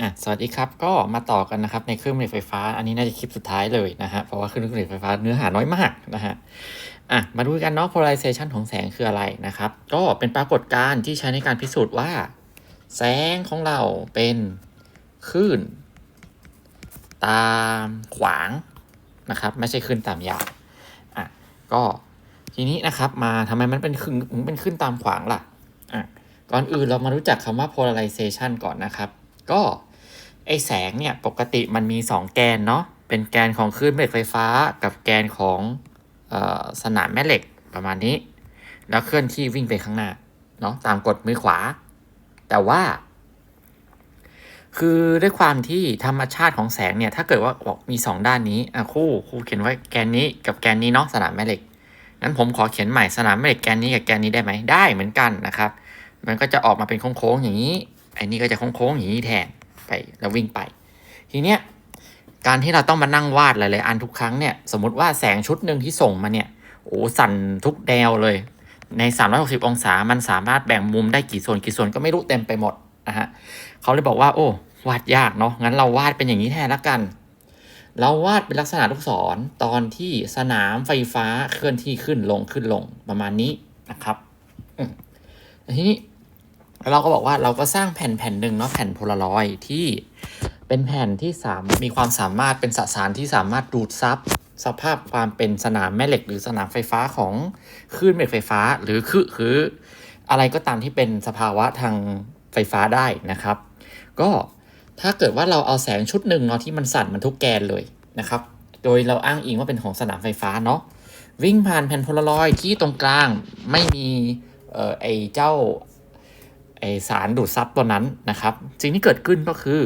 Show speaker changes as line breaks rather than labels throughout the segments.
อะสวัสดีครับ ก็มาต่อกันนะครับในเครื่องผลิตไฟฟ้า อันนี้น่าจะคลิปสุดท้ายเลยนะฮะ เพราะว่าเครื่องผลิตไฟฟ้าเนื้อหาน้อยมากนะฮะ อะ มาดูกันเนาะ polarization ของแสงคืออะไรนะครับ ก็เป็นปรากฏการณ์ที่ใช้ในการพิสูจน์ว่า แสงของเราเป็นคลื่น ตามขวางนะครับ ไม่ใช่คลื่นตามยาว อะ ก็ทีนี้นะครับมาทำไมมันเป็นคลื่นเป็นคลื่นตามขวางล่ะ อะ ก่อนอื่นเรามารู้จักคำว่า polarization ก่อนนะครับก็ ไอแสงเนี่ยปกติมันมี 2 แกนเนาะเป็นแกนของคลื่นแม่เหล็กไฟฟ้า กับแกนของออสนามแม่เหล็กประมาณนี้ แล้วเคลื่อนที่วิ่งไปข้างหน้าเนาะตามกฎมือขวา แต่ว่า คือด้วยความที่ธรรมชาติของแสงเนี่ยถ้าเกิดว่าบอกมี 2 ด้านนี้อะคู่ครูเขียนไว้แกนนี้กับแกนนี้เนาะสนามแม่เหล็กงั้นผมขอเขียนใหม่สนามแม่เหล็กแกนนี้กับแกนนี้ได้ไหมได้เหมือนกันนะครับ มันก็จะออกมาเป็นโค้งๆอย่างนี้ไอ้นี่ก็จะโค้งๆอย่างนี้แทน ไปแล้ววิ่งไป ทีเนี้ยการที่เราต้องมานั่งวาดหลายๆอันทุกครั้งเนี่ยสมมติว่าแสงชุดหนึ่งที่ส่งมาเนี่ยโอ้สั่นทุกแนวเลย ใน 360 องศามันสามารถแบ่งมุมได้กี่ส่วนกี่ส่วนก็ไม่รู้เต็มไปหมดนะฮะเขาเลยบอกว่า โอ้วาดยากเนาะงั้นเราวาดเป็นอย่างนี้แทนละกัน เราวาดเป็นลักษณะลูกศรตอนที่สนามไฟฟ้าเคลื่อนที่ขึ้นลงขึ้นลงประมาณนี้นะครับอื มทีนี้เราก็บอกว่าเราก็สร้างแผ่นแผ่นหนึ่งเนาะแผ่นโพลารอยด์ที่เป็นแผ่นที่สามมีความสามารถเป็นสสารที่สามารถดูดซับสภาพความเป็นสนามแม่เหล็ก หรือสนามไฟฟ้าของคลื่นแม่เหล็กไฟฟ้า หรือคือคืออะไรก็ตามที่เป็นสภาวะทางไฟฟ้าได้นะครับ ก็ถ้าเกิดว่าเราเอาแสงชุดหนึ่งเนาะที่มันสั่นมันทุกแกนเลยนะครับ โดยเราอ้างอิงว่าเป็นของสนามไฟฟ้าเนาะวิ่งผ่านแผ่นโพลารอยด์ที่ตรงกลางไม่มีเอ่อไอเจ้า ไอสารดูดซับตัวนั้นนะครับ สิ่งที่เกิดขึ้นก็คือ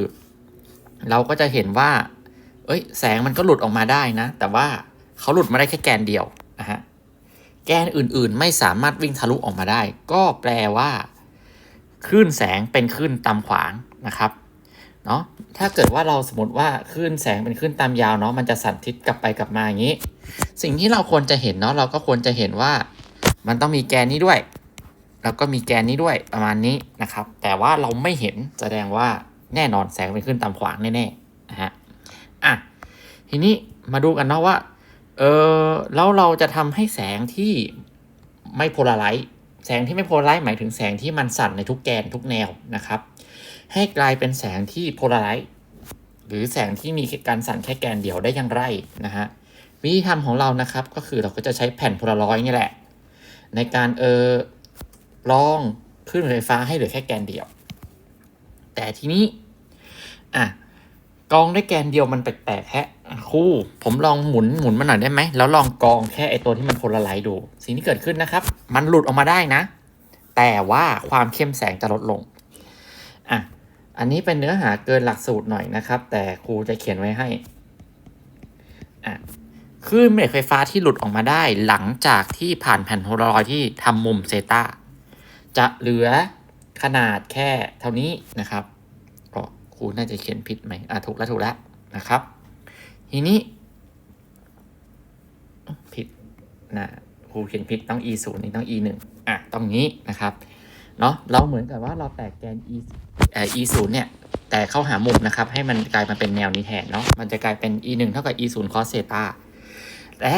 เราก็จะเห็นว่า เอ้ย แสงมันก็หลุดออกมาได้นะ แต่ว่าเขาหลุดมาได้แค่แกนเดียวนะฮะแกนอื่นๆ ไม่สามารถวิ่งทะลุออกมาได้ ก็แปลว่าคลื่นแสงเป็นคลื่นตามขวางนะครับเนาะถ้าเกิดว่าเราสมมติว่าคลื่นแสงเป็นคลื่นตามยาวเนาะมันจะสั่นทิศกลับไปกลับมาอย่างนี้ สิ่งที่เราควรจะเห็นเนาะเราก็ควรจะเห็นว่า มันต้องมีแกนนี้ด้วย แล้วก็มีแกนนี้ด้วยประมาณนี้นะครับ แต่ว่าเราไม่เห็นแสดงว่าแน่นอนแสงเป็นขึ้นตามขวางแน่ๆนะฮะอะทีนี้มาดูกันเนาะว่าเออแล้วเราจะทำให้แสงที่ไม่โพลาไรซ์แสงที่ไม่โพลาไรซ์หมายถึงแสงที่มันสั่นในทุกแกนทุกแนวนะครับ ให้กลายเป็นแสงที่โพลาไรซ์หรือแสงที่มีการสั่นแค่แกนเดียวได้อย่างไรนะฮะวิธีทำของเรานะครับก็คือเราก็จะใช้แผ่นโพลารอยนี่แหละ ในการเออ ลองขึ้นไฟฟ้าให้เหลือแค่แกนเดียว แต่ทีนี้ อะกองด้วยแกนเดียวมันแปลกๆแฮะอ่ครู่ผมลองหมุนหมุนมาหน่อยได้ไหม แล้วลองกองแค่ไอตัวที่มันโพลาไรซ์ดู สิ่งที่เกิดขึ้นนะครับ มันหลุดออกมาได้นะ แต่ว่าความเข้มแสงจะลดลง อะ อันนี้เป็นเนื้อหาเกินหลักสูตรหน่อยนะครับ แต่ครูจะเขียนไว้ให้ อะคลื่นแม่เหล็กไฟฟ้าที่หลุดออกมาได้หลังจากที่ผ่านแผ่นโพลารอยด์ที่ทำมุมเซตา จะเหลือขนาดแค่เท่านี้นะครับก็ครูน่าจะเขียนผิดไหมอะถูกแล้วถูกแล้วนะครับ ทีนี้ ผิดนะครูเขียนผิดต้อง e ศูนย์นี่ต้อง e หนึ่งอะต้องงี้นะครับเนาะเราเหมือนกับว่าเราแตกแกน e เอ่อ e ศูนย์เนี่ยแต่เข้าหามุมนะครับ ให้มันกลายมาเป็นแนวนี้แทนเนาะมันจะกลายเป็น e 1เท่ากับ e 0 cos เซตาและ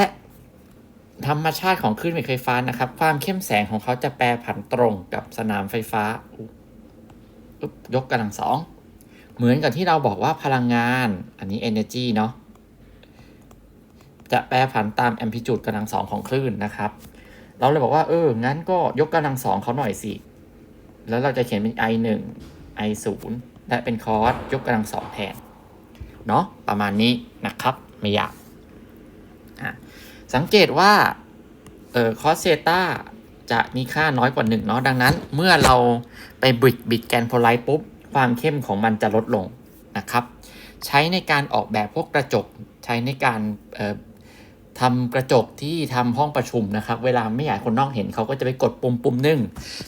ธรรมชาติของคลื่นไฟฟ้านะครับ ความเข้มแสงของเขาจะแปรผันตรงกับสนามไฟฟ้ายกกำลังสอง เหมือนกับที่เราบอกว่าพลังงาน อันนี้ energy เนาะจะแปรผันตาม amplitude กำลังสองของคลื่นนะครับ เราเลยบอกว่า เออ งั้นก็ยกกำลังสองเขาหน่อยสิ แล้วเราจะเขียนเป็น i 1 i 0และเป็น cos ยกกำลังสองแทน เนาะประมาณนี้นะครับ ไม่ยากอะ สังเกตว่าเออ cos เซตาจะมีค่าน้อยกว่า1เนาะดังนั้น เมื่อเราไปบิดบิดแกนโพลาไรซ์ปุ๊บ ความเข้มของมันจะลดลงนะครับ ใช้ในการออกแบบพวกกระจก ใช้ในการทำกระจกที่ทำห้องประชุมนะครับ เวลาไม่อยากคนนอกเห็นเขาก็จะไปกดปุ่มปุ่มหนึ่ง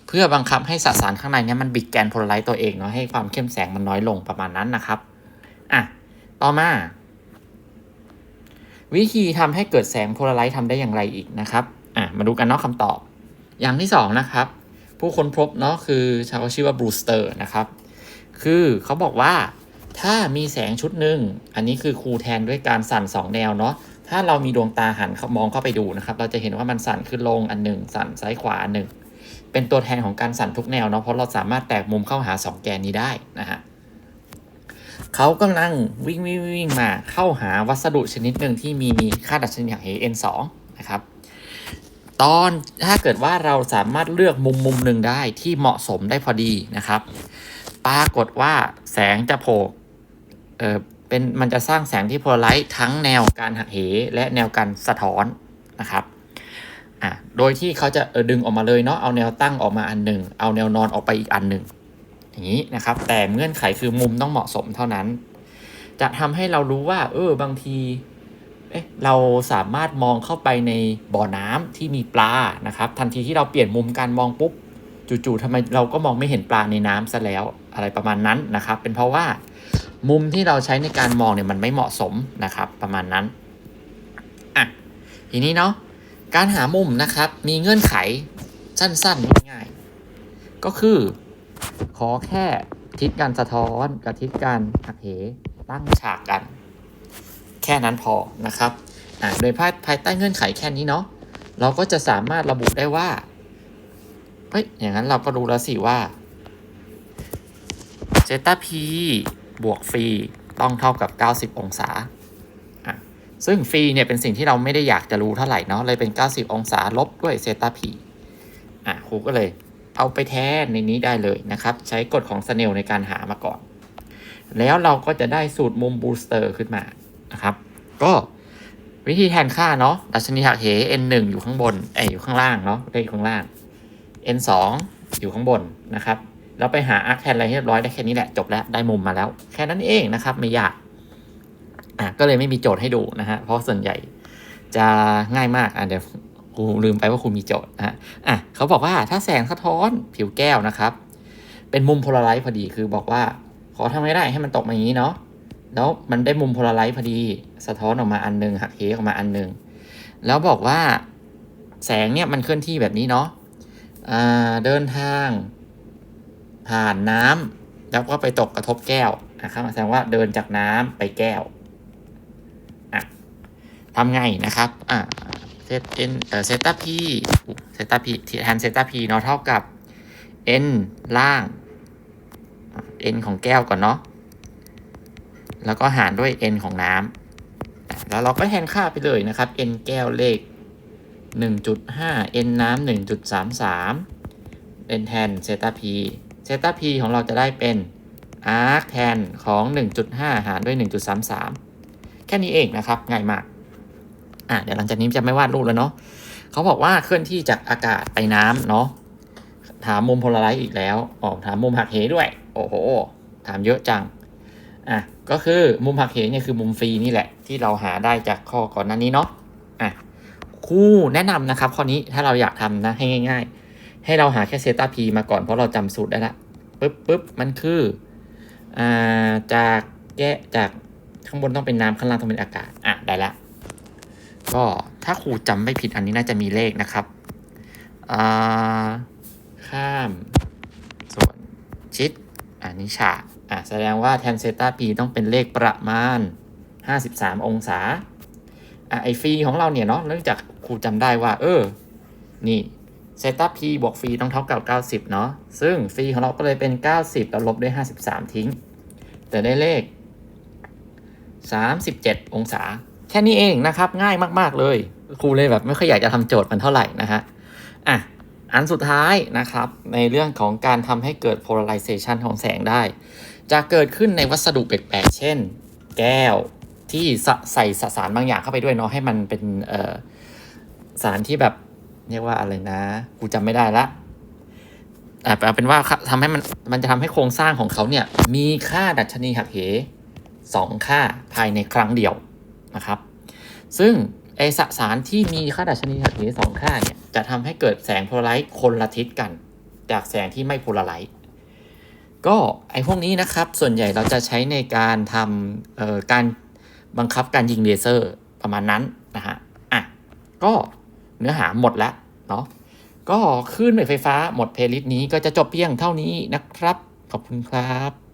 เพื่อบังคับให้สสารข้างในนี้มันบิดแกนโพลาไรซ์ตัวเองเนาะให้ความเข้มแสงมันน้อยลงประมาณนั้นนะครับอะต่อมา วิธีทำให้เกิดแสงโพลาไรซ์ทำได้อย่างไรอีกนะครับอะมาดูกันเนาะคำตอบ อย่างที่สองนะครับ ผู้ค้นพบเนาะคือชาวชื่อว่าบรูสเตอร์นะครับ คือเขาบอกว่าถ้ามีแสงชุดหนึ่งอันนี้คือครูแทนด้วยการสั่นสองแนวเนาะถ้าเรามีดวงตาหันเขามองเข้าไปดูนะครับ เราจะเห็นว่ามันสั่นขึ้นลงอันหนึ่งสั่นซ้ายขวาอันหนึ่งเป็นตัวแทนของการสั่นทุกแนวเนาะเพราะเราสามารถแตกมุมเข้าหาสองแกนนี้ได้นะฮะ เขากำลังวิ่งวิ่งวิ่งมาเข้าหาวัสดุชนิดหนึ่งที่มีค่าดัชนีหักเห n 2 นะครับ ตอนถ้าเกิดว่าเราสามารถเลือกมุมมุมหนึ่งได้ที่เหมาะสมได้พอดีนะครับ ปรากฏว่าแสงจะโผล่เออเป็นมันจะสร้างแสงที่โพลาไรต์ทั้งแนวการหักเหและแนวการสะท้อนนะครับอะโดยที่เขาจะเออดึงออกมาเลยเนาะเอาแนวตั้งออกมาอันหนึ่งเอาแนวนอนออกไปอีกอันหนึ่ง อย่างนี้นะครับ แต่เงื่อนไขคือมุมต้องเหมาะสมเท่านั้น จะทำให้เรารู้ว่า เออบางทีเอ๊ะเราสามารถมองเข้าไปในบ่อน้ำที่มีปลานะครับ ทันทีที่เราเปลี่ยนมุมการมองปุ๊บจู่ๆทำไมเราก็มองไม่เห็นปลาในน้ำซะแล้วอะไรประมาณนั้นนะครับ เป็นเพราะว่ามุมที่เราใช้ในการมองเนี่ยมันไม่เหมาะสมนะครับ ประมาณนั้นอะทีนี้เนาะการหามุมนะครับ มีเงื่อนไขสั้นๆง่ายๆก็คือ ขอแค่ทิศการสะท้อนกับทิศการหักเหตั้งฉากกัน แค่นั้นพอนะครับอ่าโดยภายภายใต้เงื่อนไขแค่นี้เนาะเราก็จะสามารถระบุได้ว่าเฮ้ยอย่างนั้นเราก็รู้แล้วสิว่าเซต้าพีบวกฟีต้องเท่ากับ 90 องศาอะซึ่งฟีเนี่ยเป็นสิ่งที่เราไม่ได้อยากจะรู้เท่าไหร่เนาะเลยเป็น 90 องศาลบด้วยเซต้าพีอะครูก็เลย เอาไปแทนในนี้ได้เลยนะครับ ใช้กฎของสเนลในการหามาก่อน แล้วเราก็จะได้สูตรมุมบูสเตอร์ขึ้นมานะครับ ก็วิธีแทนค่าเนาะดัชนีหักเห n 1อยู่ข้างบนเออยู่ข้างล่างเนาะเลขอยู่ข้างล่าง n 2อยู่ข้างบนนะครับแล้วไปหาอาร์คแทนอะไรให้เรียบร้อยได้แค่นี้แหละจบแล้วได้มุมมาแล้ว แค่นั้นเองนะครับไม่ยากอะก็เลยไม่มีโจทย์ให้ดูนะฮะเพราะส่วนใหญ่จะง่ายมากอะเดี๋ยว ครูลืมไปว่าครูมีโจทย์นะอะเขาบอกว่าถ้าแสงสะท้อนผิวแก้วนะครับ เป็นมุมโพลาไรซ์พอดีคือบอกว่า ขอทำให้ได้ให้มันตกมาอย่างนี้เนาะแล้วมันได้มุมโพลาไรซ์พอดี สะท้อนออกมาอันหนึงหักเหออกมาอันหนึงแล้วบอกว่าแสงเนี่ยมันเคลื่อนที่แบบนี้เนาะอ่าเดินทาง ผ่านน้ำแล้วก็ไปตกกระทบแก้วนะครับแสดงว่าเดินจากน้ำไปแก้วอะทำไงนะครับอ่า เซตเอ็นเอ่อเซตาพีเซตาพีแทนเซตาพีเนาะเท่ากับ n ล่าง n ของแก้วก่อนเนาะแล้วก็หารด้วย n ของน้ำแล้วเราก็แทนค่าไปเลยนะครับ n แก้วเลข 1.5 n น้ำ1.33 n แทนเซตา p เซตา p ของเราจะได้เป็น arc แทนของ 1.5 หารด้วย 1.33 แค่นี้เองนะครับ ง่ายมาก อะเดี๋ยวหลังจากนี้จะไม่วาดรูปแล้วเนาะเขาบอกว่าเคลื่อนที่จากอากาศไปน้ำเนาะถามมุมโพลาไรซ์อีกแล้วอ๋อถามมุมหักเหด้วย โอ้โห ถามเยอะจังอะก็คือมุมหักเหเนี่ยคือมุมฟรีนี่แหละ ที่เราหาได้จากข้อก่อนหน้านี้เนาะอะครูแนะนำนะครับ ข้อนี้ถ้าเราอยากทำนะให้ง่าย ๆ ให้เราหาแค่เซตาพีมาก่อนเพราะเราจำสูตรได้ละปึ๊บปึ๊บมันคืออ่าจากแกะจากข้างบนต้องเป็นน้ำข้างล่างต้องเป็นอากาศอะได้ละ ก็ถ้าครูจำไม่ผิดอันนี้น่าจะมีเลขนะครับข้ามส่วนชิดอันนี้ฉากอะแสดงว่าแทนเซต้าพีต้องเป็นเลขประมาณ 53 องศาอะไอฟีของเราเนี่ยเนาะเนื่องจากครูจำได้ว่า เออ นี่เซต้าพีบวกฟีต้องเท่ากับ 90 เนาะซึ่งฟีของเราก็เลยเป็น 90แล้วลบด้วย 53 ทิ้ง แต่ได้เลข 37 องศา แค่นี้เองนะครับ ง่ายมาก ๆ เลยครูเลยแบบไม่ค่อยอยากจะทำโจทย์มันเท่าไหร่นะฮะอะอันสุดท้ายนะครับ ในเรื่องของการทำให้เกิด polarization ของแสงได้ จะเกิดขึ้นในวัสดุแปลกๆ เช่น แก้วที่ใส่สสารบางอย่างเข้าไปด้วยเนาะให้มันเป็นสารที่แบบเรียกว่าอะไรนะกูจำไม่ได้ละอ่เอาเป็นว่าทำให้มันมันจะทำให้โครงสร้างของเขาเนี่ย มีค่าดัชนีหักเหสองค่าภายในครั้งเดียว นะครับ ซึ่งไอสสารที่มีค่าดัชนีหักเหสองค่าเนี่ยจะทำให้เกิดแสงโพลาไรต์คนละทิศกัน จากแสงที่ไม่โพลาไรต์ก็ไอพวกนี้นะครับ ส่วนใหญ่เราจะใช้ในการทำการบังคับการยิงเลเซอร์ประมาณนั้นนะฮะอะก็เนื้อหาหมดแล้วเนาะก็คลื่นไฟฟ้าหมดเพลย์ลิสต์นี้ก็จะจบเพียงเท่านี้นะครับ ขอบคุณครับ